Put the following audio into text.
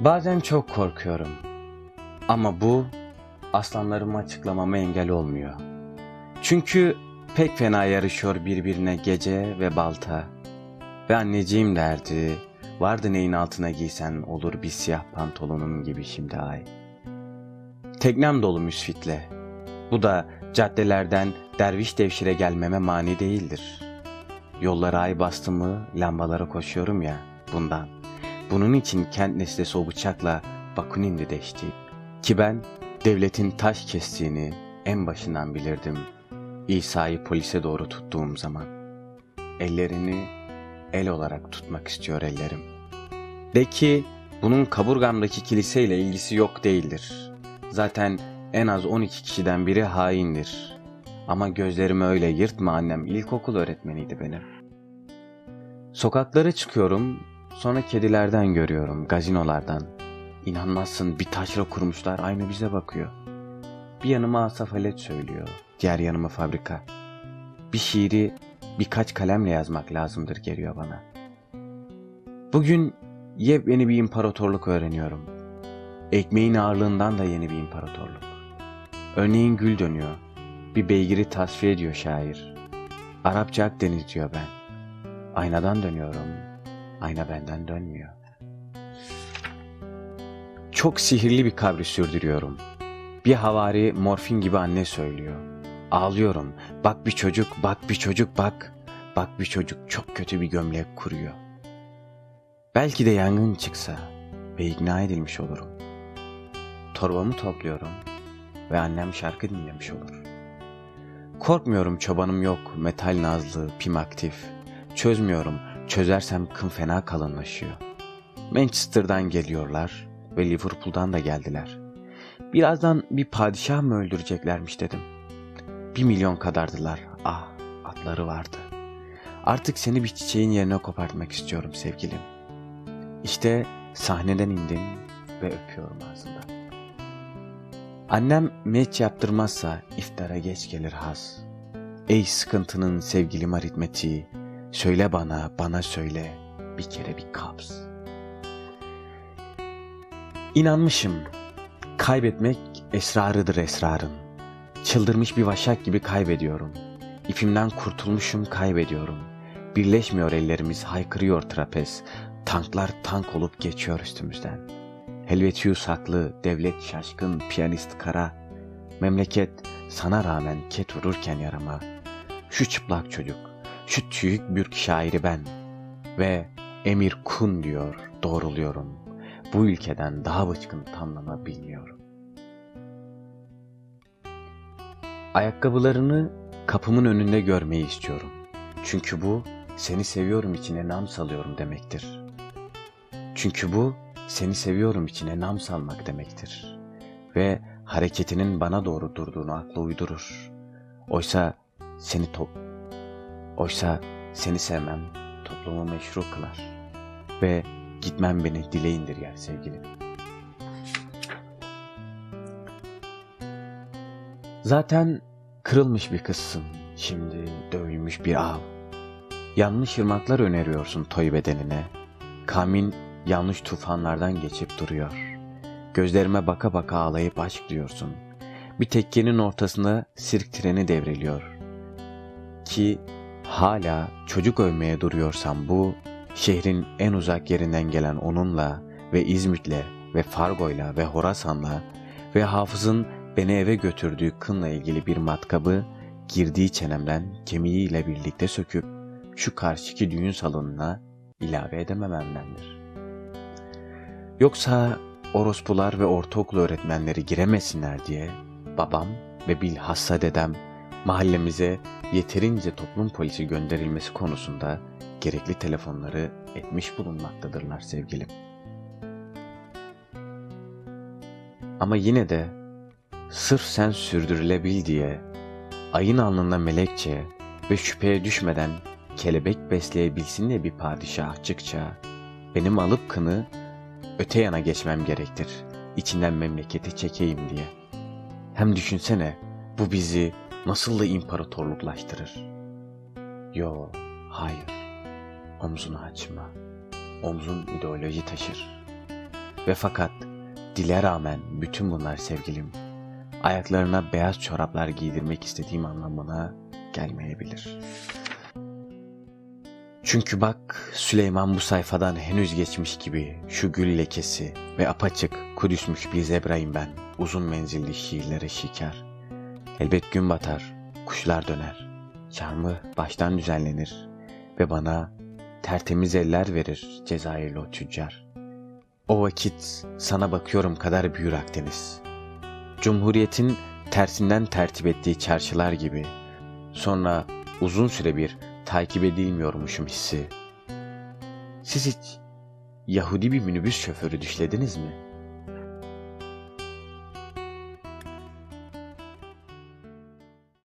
Bazen çok korkuyorum. Ama bu aslanlarımı açıklamama engel olmuyor. Çünkü pek fena yarışıyor birbirine gece ve balta. Ve anneciğim derdi, vardı neyin altına giysen olur bir siyah pantolonun gibi şimdi ay. Teknem dolu müsfitle. Bu da caddelerden derviş devşire gelmeme mani değildir. Yollara ay bastı mı lambalara koşuyorum ya bundan. Bunun için kent nesnesi o bıçakla Bakunin'de deşti. Ki ben devletin taş kestiğini en başından bilirdim. İsa'yı polise doğru tuttuğum zaman. Ellerini el olarak tutmak istiyor ellerim. De ki bunun kaburgamdaki kiliseyle ilgisi yok değildir. Zaten en az 12 kişiden biri haindir. Ama gözlerimi öyle yırtma annem ilkokul öğretmeniydi benim. Sokaklara çıkıyorum, sonra kedilerden görüyorum, gazinolardan. İnanmazsın bir taşra kurmuşlar aynı bize bakıyor. Bir yanıma asafalet söylüyor, diğer yanıma fabrika. Bir şiiri birkaç kalemle yazmak lazımdır geliyor bana. Bugün yepyeni bir imparatorluk öğreniyorum. Ekmeğin ağırlığından da yeni bir imparatorluk. Örneğin gül dönüyor. Bir beygiri tasfiye ediyor şair. Arapça Akdeniz diyor ben. Aynadan dönüyorum. Ayna benden dönmüyor. Çok sihirli bir kabri sürdürüyorum. Bir havari morfin gibi anne söylüyor. Ağlıyorum. Bak bir çocuk, bak bir çocuk, bak. Bak bir çocuk çok kötü bir gömlek kuruyor. Belki de yangın çıksa ve ikna edilmiş olurum. Torbamı topluyorum ve annem şarkı dinlemiş olur. Korkmuyorum çobanım yok, metal nazlı, pim aktif. Çözmüyorum, çözersem kın fena kalınlaşıyor. Manchester'dan geliyorlar ve Liverpool'dan da geldiler. Birazdan bir padişah mı öldüreceklermiş dedim. Bir milyon kadardılar. Ah, atları vardı. Artık seni bir çiçeğin yerine kopartmak istiyorum sevgilim. İşte sahneden indim ve öpüyorum ağzından. Annem meç yaptırmazsa iftara geç gelir haz. Ey sıkıntının sevgilim aritmetiği, söyle bana, bana söyle bir kere bir kabz. İnanmışım, kaybetmek esrarıdır esrarın. Çıldırmış bir vaşak gibi kaybediyorum. İpimden kurtulmuşum kaybediyorum. Birleşmiyor ellerimiz haykırıyor trapez. Tanklar tank olup geçiyor üstümüzden. Helvetius saklı, devlet şaşkın, piyanist kara. Memleket sana rağmen ket vururken yarama. Şu çıplak çocuk, şu tüyük bürk şairi ben. Ve emir kun diyor, doğruluyorum. Bu ülkeden daha bıçkın tamlama bilmiyorum. Ayakkabılarını kapımın önünde görmeyi istiyorum. Çünkü bu seni seviyorum içine nam salıyorum demektir. Çünkü bu seni seviyorum içine nam salmak demektir. Ve hareketinin bana doğru durduğunu akla uydurur. Oysa seni top Oysa seni sevmem toplumu meşru kılar. Ve gitmem beni dile indirger sevgilim. Zaten kırılmış bir kızsın şimdi dövülmüş bir av. Yanlış ırmaklar öneriyorsun toy bedenine. Kamin yanlış tufanlardan geçip duruyor. Gözlerime baka baka ağlayıp aşk diyorsun. Bir tekkenin ortasında sirk treni devriliyor. Ki hala çocuk övmeye duruyorsam bu, şehrin en uzak yerinden gelen onunla ve İzmit'le ve Fargo'yla ve Horasan'la ve Hafız'ın beni eve götürdüğü kınla ilgili bir matkabı girdiği çenemden kemiğiyle birlikte söküp şu karşıki düğün salonuna ilave edemememdendir. Yoksa orospular ve ortaokul öğretmenleri giremesinler diye babam ve bilhassa dedem mahallemize yeterince toplum polisi gönderilmesi konusunda gerekli telefonları etmiş bulunmaktadırlar sevgilim. Ama yine de sırf sen sürdürülebil diye ayın alnında melekçe ve şüpheye düşmeden kelebek besleyebilsin diye bir padişah açıkça benim alıp kını öte yana geçmem gerektir. İçinden memleketi çekeyim diye. Hem düşünsene bu bizi nasıl da imparatorluklaştırır. Yo, hayır. Omzunu açma. Omzun ideoloji taşır. Ve fakat dile rağmen bütün bunlar sevgilim ayaklarına beyaz çoraplar giydirmek istediğim anlamına gelmeyebilir. Çünkü bak Süleyman bu sayfadan henüz geçmiş gibi şu gül lekesi ve apaçık Kudüsmüş bir zebrayım ben uzun menzilli şiirlere şikar. Elbet gün batar, kuşlar döner, çarmı baştan düzenlenir ve bana tertemiz eller verir Cezayirli o tüccar. O vakit sana bakıyorum kadar büyür Akdeniz. Cumhuriyetin tersinden tertip ettiği çarşılar gibi. Sonra uzun süre bir takip edilmiyormuşum hissi. Siz hiç Yahudi bir minibüs şoförü düşlediniz mi?